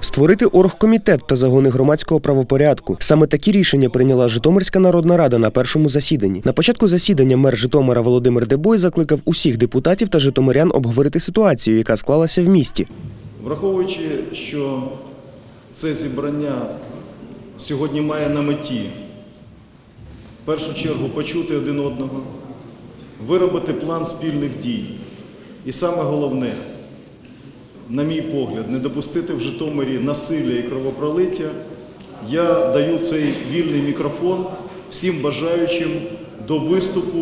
Створити оргкомітет та загони громадського правопорядку. Саме такі рішення прийняла Житомирська народна рада на першому засіданні. На початку засідання мер Житомира Володимир Дебой закликав усіх депутатів та житомирян обговорити ситуацію, яка склалася в місті. Враховуючи, що це зібрання сьогодні має на меті в першу чергу почути один одного, виробити план спільних дій. І саме головне, на мій погляд, не допустити в Житомирі насилля і кровопролиття, я даю цей вільний мікрофон всім бажаючим до виступу,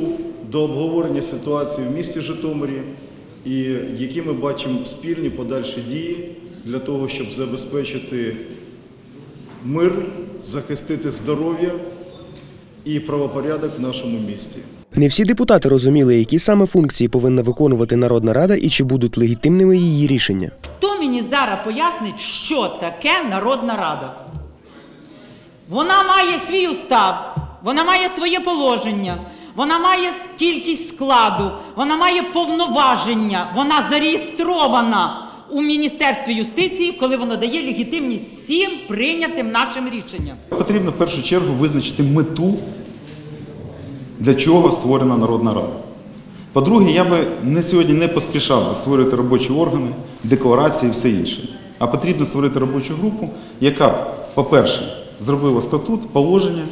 до обговорення ситуації в місті Житомирі і які ми бачимо спільні подальші дії для того, щоб забезпечити мир, захистити здоров'я і правопорядок в нашому місті. Не всі депутати розуміли, які саме функції повинна виконувати Народна Рада і чи будуть легітимними її рішення. Хто мені зараз пояснить, що таке Народна Рада? Вона має свій устав, вона має своє положення, вона має кількість складу, вона має повноваження, вона зареєстрована у Міністерстві юстиції, коли воно дає легітимність всім прийнятим нашим рішенням. Потрібно в першу чергу визначити мету, для чого створена Народна Рада. По-друге, я би не сьогодні не поспішав створювати робочі органи, декларації і все інше. А потрібно створити робочу групу, яка, по-перше, зробила статут, положення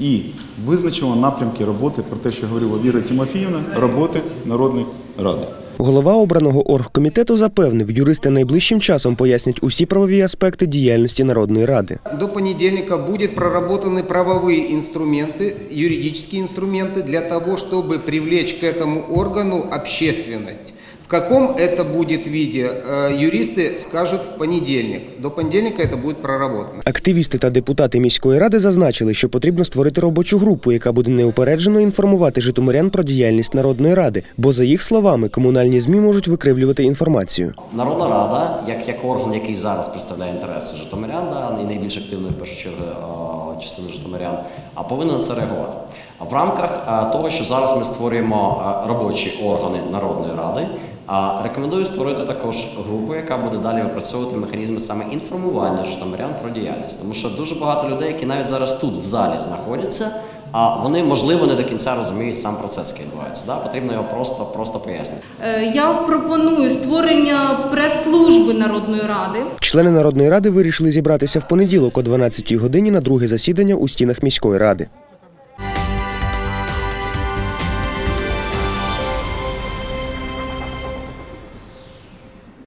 і визначила напрямки роботи про те, що говорила Віра Тимофіївна, роботи Народної Ради. Голова обраного оргкомітету запевнив, юристи найближчим часом пояснять усі правові аспекти діяльності Народної ради. До понедельника будет проработаны правовые инструменты, юридические инструменты для того, чтобы привлечь к этому органу общественность. В каком это будет виде, э, юристы скажут в понедельник. До понедельника это будет проработано. Активісти та депутати міської ради зазначили, що потрібно створити робочу групу, яка буде неупереджено інформувати житомирян про діяльність Народної ради. Бо, за їх словами, комунальні змі можуть викривлювати інформацію. Народна рада, як, як орган, який зараз представляє інтереси Житомирян, да, і найбільш активної в першу чергу е, частини Житомирян, а повинна на це реагувати. В рамках е, того, що зараз ми створюємо е, робочі органи Народної ради, рекомендую створити також групу, яка буде далі випрацьовувати механізми саме інформування житомирян про діяльність. Тому що дуже багато людей, які навіть зараз тут в залі знаходяться, а вони можливо не до кінця розуміють сам процес, який відбувається. Да? Потрібно його просто, просто пояснити. Е, Я пропоную створення прес-служби Народної ради. Члени Народної ради вирішили зібратися в понеділок о 12-й годині на друге засідання у стінах міської ради.